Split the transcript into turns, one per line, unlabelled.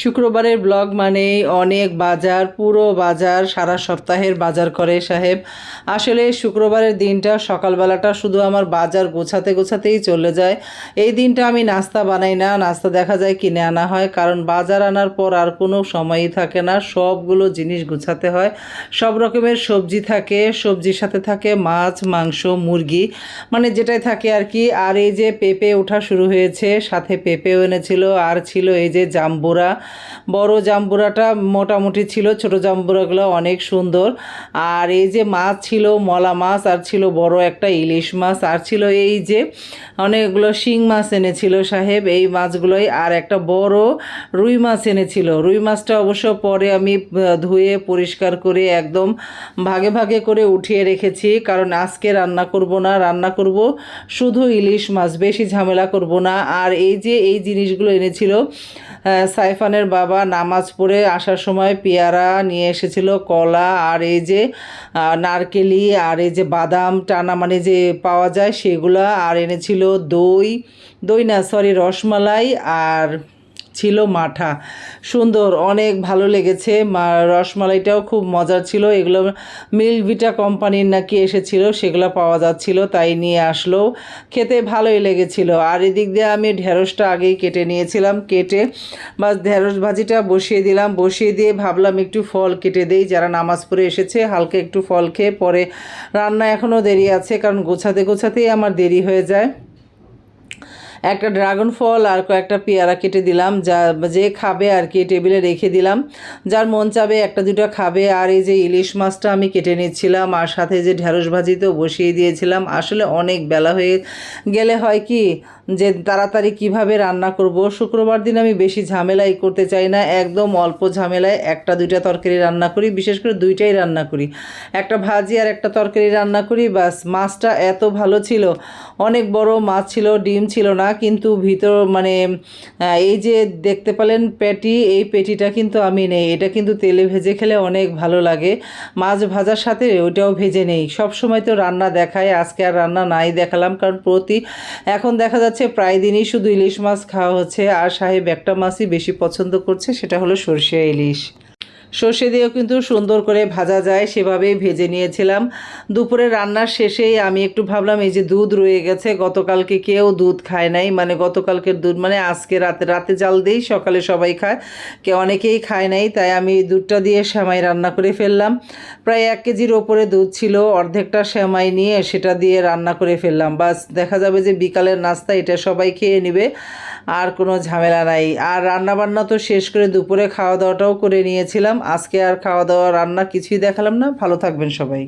শুক্রবারের ব্লগ মানেই অনেক বাজার, পুরো বাজার, সারা সপ্তাহের বাজার করে সাহেব। আসলে শুক্রবারের দিনটা, সকালবেলাটা শুধু আমার বাজার গোছাতে গোছাতেই চলে যায়। এই দিনটা আমি নাস্তা বানাই না, নাস্তা দেখা যায় কিনে আনা হয়, কারণ বাজার আনার পর আর কোনো সময়ই থাকে না, সবগুলো জিনিস গোছাতে হয়। সব রকমের সবজি থাকে, সবজির সাথে থাকে মাছ, মাংস, মুরগি মানে যেটাই থাকে আর কি। আর এই যে পেঁপে ওঠা শুরু হয়েছে, সাথে পেঁপেও এনেছিল, আর ছিল এই যে জাম্বুরা। বড় জাম্বুরাটা মোটামুটি ছিল, ছোট জাম্বুরাগুলো অনেক সুন্দর। আর এই যে মাছ ছিল, মলা মাছ, আর ছিল বড় একটা ইলিশ মাছ, আর ছিল এই যে অনেকগুলো শিং মাছ এনেছিল সাহেব, এই মাছগুলোই। আর একটা বড় রুই মাছ এনেছিল। রুই মাছটা অবশ্য পরে আমি ধুয়ে পরিষ্কার করে একদম ভাগে ভাগে করে উঠিয়ে রেখেছি, কারণ আজকে রান্না করব না, রান্না করব শুধু ইলিশ মাছ, বেশি ঝামেলা করব না। আর এই যে এই জিনিসগুলো এনেছিল সাইফানের বাবা নামাজ পড়ে আসার সময় পেয়ারা নিয়ে এসেছিল, কলা আর এই যে নারকেলি আর এই যে বাদাম টানা মানে যে পাওয়া যায় সেগুলা, আর এনেছিল দই দই না সরি রসমালাই আর ছিল মাঠা। সুন্দর, অনেক ভালো লেগেছে। মা, রসমালাইটাও খুব মজার ছিল। এগুলো মিল্কভিটা কোম্পানির নাকি এসেছিল, সেগুলো পাওয়া যাচ্ছিল, তাই নিয়ে আসলো। খেতে ভালোই লেগেছিল। আর এদিক দিয়ে আমি ঢেঁড়সটা আগেই কেটে নিয়েছিলাম। কেটে বা ঢেঁড়স ভাজিটা বসিয়ে দিলাম। বসিয়ে দিয়ে ভাবলাম একটু ফল কেটে দেই। যারা নামাজ পড়ে এসেছে, হালকা একটু ফল খেয়ে পরে রান্না এখনও দেরি আছে, কারণ গোছাতে গোছাতেই আমার দেরি হয়ে যায়। একটা ড্রাগন ফল আর কয়েকটা পেয়ারা কেটে দিলাম, যা যে খাবে আর কি, টেবিলে রেখে দিলাম। যার মন চাবে একটা দুটো খাবে। আর এই যে ইলিশ মাছটা আমি কেটে নিচ্ছিলাম, আর সাথে যে ঢ্যাঁড়স ভাজিতেও বসিয়ে দিয়েছিলাম। আসলে অনেক বেলা হয়ে গেলে হয় কি, যে তাড়াতাড়ি কীভাবে রান্না করব? শুক্রবার দিন আমি বেশি ঝামেলাই করতে চাই না, একদম অল্প ঝামেলায় একটা দুইটা তরকারি রান্না করি, বিশেষ করে দুইটাই রান্না করি। একটা ভাজি আর একটা তরকারি রান্না করি বাস মাছটা এত ভালো ছিল, অনেক বড় মাছ ছিল, ডিম ছিল না কিন্তু ভিতর মানে এই যে দেখতে পেলেন পেটি, এই পেটিটা কিন্তু আমি নেই। এটা কিন্তু তেলে ভেজে খেলে অনেক ভালো লাগে। মাছ ভাজার সাথে ওইটাও ভেজে নেই। সব সময় তো রান্না দেখায়, আজকে আর রান্না নাই দেখালাম, কারণ প্রতি, এখন দেখা যাচ্ছে প্রায় দিনই শুধু ইলিশ মাছ খাওয়া হচ্ছে। আর সাহেব একটা মাছই বেশি পছন্দ করছে, সেটা হলো সর্ষে ইলিশ। সর্ষে দিয়েও কিন্তু সুন্দর করে ভাজা যায়, সেভাবেই ভেজে নিয়েছিলাম। দুপুরে রান্নার শেষেই আমি একটু ভাবলাম, এই যে দুধ রয়ে গেছে, গতকালকে কেউ দুধ খায় নাই। মানে গতকালকের দুধ মানে আজকে রাতে রাতে জাল দিই সকালে সবাই খায়। কেউ অনেকেই খায় নাই, তাই আমি দুধটা দিয়ে শ্যামাই রান্না করে ফেললাম। প্রায় এক কেজির ওপরে দুধ ছিল, অর্ধেকটা শ্যামাই নিয়ে সেটা দিয়ে রান্না করে ফেললাম। বাস, দেখা যাবে যে বিকালের নাস্তা, এটা সবাই খেয়ে নেবে, আর কোনো ঝামেলা নাই। আর রান্না বান্না তো শেষ করে দুপুরে খাওয়া দাওয়াটাও করে নিয়েছিলাম। আজকে আর খাওয়া দাওয়া রান্না কিছুই দেখালাম না। ভালো থাকবেন সবাই।